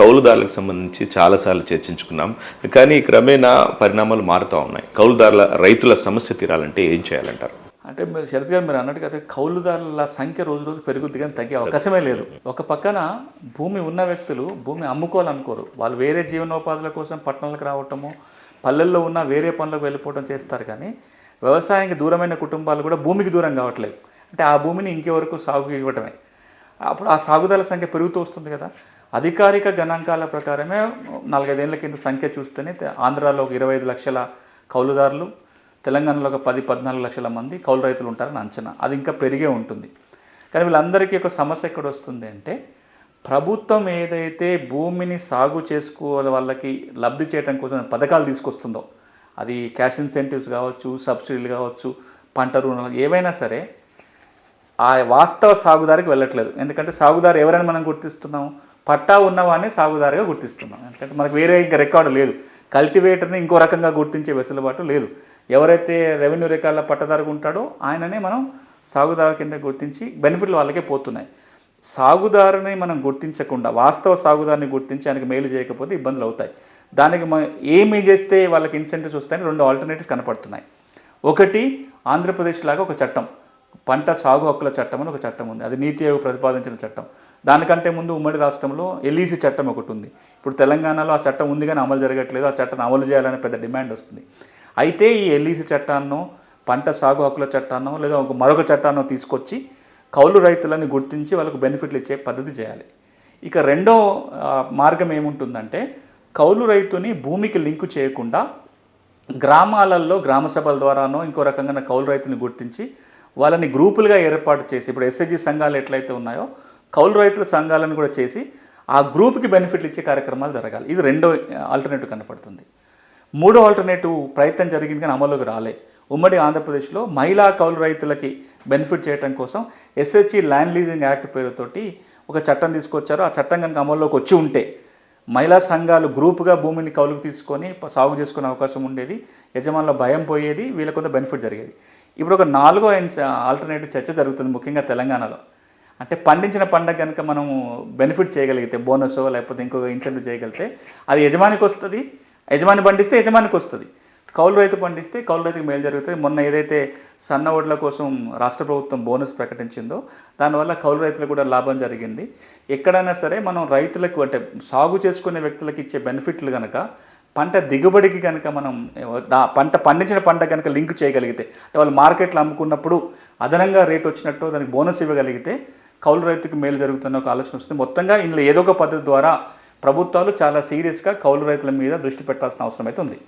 కౌలుదారులకు సంబంధించి చాలాసార్లు చర్చించుకున్నాం. కానీ క్రమేణా పరిణామాలు మారుతూ ఉన్నాయి. కౌలుదారుల రైతుల సమస్య తీరాలంటే ఏం చేయాలంటారు? అంటే మీరు శరత్ గారు మీరు అన్నట్టుగా అయితే కౌలుదారుల సంఖ్య రోజు రోజు పెరుగుద్ది కానీ తగ్గే అవకాశమే లేదు. ఒక పక్కన భూమి ఉన్న వ్యక్తులు భూమి అమ్ముకోవాలనుకోరు. వాళ్ళు వేరే జీవనోపాధుల కోసం పట్టణాలకు రావటము పల్లెల్లో ఉన్న వేరే పనులకు వెళ్ళిపోవడం చేస్తారు కానీ వ్యవసాయానికి దూరమైన కుటుంబాలు కూడా భూమికి దూరం కావట్లేదు. అంటే ఆ భూమిని ఇంకెవరకు సాగు ఇవ్వటమే. అప్పుడు ఆ సాగుదల సంఖ్య పెరుగుతూ వస్తుంది కదా. అధికారిక గణాంకాల ప్రకారమే నాలుగైదేళ్ళ కింద సంఖ్య చూస్తేనే ఆంధ్రాలో ఒక ఇరవై ఐదు లక్షల కౌలుదారులు తెలంగాణలో ఒక పది పద్నాలుగు లక్షల మంది కౌలు రైతులు ఉంటారని అంచనా. అది ఇంకా పెరిగే ఉంటుంది. కానీ వీళ్ళందరికీ ఒక సమస్య ఎక్కడ వస్తుంది అంటే ప్రభుత్వం ఏదైతే భూమిని సాగు చేసుకోవాలి వాళ్ళకి లబ్ధి చేయడం కోసం పథకాలు తీసుకొస్తుందో అది క్యాష్ ఇన్సెంటివ్స్ కావచ్చు సబ్సిడీలు కావచ్చు పంట రుణాలు ఏవైనా సరే ఆ వాస్తవ సాగుదారికి వెళ్ళట్లేదు. ఎందుకంటే సాగుదారు ఎవరైనా మనం గుర్తిస్తున్నాం పట్టా ఉన్నవాడిని సాగుదారిగా గుర్తిస్తున్నాం. ఎందుకంటే మనకు వేరే ఇంకా రికార్డు లేదు. కల్టివేటర్ని ఇంకో రకంగా గుర్తించే వెసులుబాటు లేదు. ఎవరైతే రెవెన్యూ రికార్డుల పట్టదారుగా ఉంటాడో ఆయననే మనం సాగుదారు కింద గుర్తించి బెనిఫిట్లు వాళ్ళకే పోతున్నాయి. సాగుదారుని మనం గుర్తించకుండా వాస్తవ సాగుదారుని గుర్తించి ఆయనకు మేలు చేయకపోతే ఇబ్బందులు అవుతాయి. దానికి మనం ఏమి చేస్తే వాళ్ళకి ఇన్సెంటివ్స్ వస్తాయని రెండు ఆల్టర్నేటివ్స్ కనపడుతున్నాయి. ఒకటి ఆంధ్రప్రదేశ్ లాగా ఒక చట్టం. పంట సాగు హక్కుల చట్టం అని ఒక చట్టం ఉంది. అది నీతి ఆయోగ్ ప్రతిపాదించిన చట్టం. దానికంటే ముందు ఉమ్మడి రాష్ట్రంలో ఎల్ఈసి చట్టం ఒకటి ఉంది. ఇప్పుడు తెలంగాణలో ఆ చట్టం ఉంది కానీ అమలు జరగట్లేదు. ఆ చట్టం అమలు చేయాలనే పెద్ద డిమాండ్ వస్తుంది. అయితే ఈ ఎల్ఈసి చట్టాన్నో పంట సాగు హక్కుల చట్టాన్నో లేదా ఒక మరొక చట్టాన్నో తీసుకొచ్చి కౌలు రైతులని గుర్తించి వాళ్ళకు బెనిఫిట్లు ఇచ్చే పద్ధతి చేయాలి. ఇక రెండో మార్గం ఏముంటుందంటే కౌలు రైతుని భూమికి లింకు చేయకుండా గ్రామాలలో గ్రామ సభల ద్వారానో ఇంకో రకంగా కౌలు రైతుని గుర్తించి వాళ్ళని గ్రూపులుగా ఏర్పాటు చేసి ఇప్పుడు ఎస్హెచ్జి సంఘాలు ఎట్లయితే ఉన్నాయో కౌలు రైతుల సంఘాలను కూడా చేసి ఆ గ్రూప్కి బెనిఫిట్లు ఇచ్చే కార్యక్రమాలు జరగాలి. ఇది రెండో ఆల్టర్నేటివ్ కనపడుతుంది. మూడో ఆల్టర్నేటివ్ ప్రయత్నం జరిగింది కానీ అమల్లోకి రాలే. ఉమ్మడి ఆంధ్రప్రదేశ్లో మహిళా కౌలు రైతులకి బెనిఫిట్ చేయడం కోసం ఎస్హెచ్ఈ ల్యాండ్ లీజింగ్ యాక్ట్ పేరుతోటి ఒక చట్టం తీసుకొచ్చారు. ఆ చట్టం కనుక అమల్లోకి వచ్చి ఉంటే మహిళా సంఘాలు గ్రూపుగా భూమిని కౌలుకు తీసుకొని సాగు చేసుకునే అవకాశం ఉండేది. యజమానుల భయం పోయేది. వీళ్ళ కొంత బెనిఫిట్ జరిగేది. ఇప్పుడు ఒక నాలుగో ఆల్టర్నేటివ్ చర్చ జరుగుతుంది ముఖ్యంగా తెలంగాణలో. అంటే పండించిన పంట కనుక మనం బెనిఫిట్ చేయగలిగితే బోనస్ లేకపోతే ఇంకొక ఇన్సెంటివ్ చేయగలిగితే అది యజమానికి వస్తుంది. యజమాని పండిస్తే యజమానికి వస్తుంది. కౌలు రైతు పండిస్తే కౌలు రైతుకి మేలు జరుగుతుంది. మొన్న ఏదైతే సన్న ఓట్ల కోసం రాష్ట్ర ప్రభుత్వం బోనస్ ప్రకటించిందో దానివల్ల కౌలు రైతులకు కూడా లాభం జరిగింది. ఎక్కడైనా సరే మనం రైతులకు అంటే సాగు చేసుకునే వ్యక్తులకు ఇచ్చే బెనిఫిట్లు కనుక పంట దిగుబడికి కనుక మనం దా- పంట పండించిన పంట కనుక లింక్ చేయగలిగితే అంటే వాళ్ళు మార్కెట్లో అమ్ముకున్నప్పుడు అదనంగా రేట్ వచ్చినట్టు దానికి బోనస్ ఇవ్వగలిగితే కౌలు రైతుకి మేలు జరుగుతున్న ఒక ఆలోచన వస్తుంది. మొత్తంగా ఇందులో ఏదో ఒక పద్ధతి ద్వారా ప్రభుత్వాలు చాలా సీరియస్గా కౌలు రైతుల మీద దృష్టి పెట్టాల్సిన అవసరం అయితే ఉంది.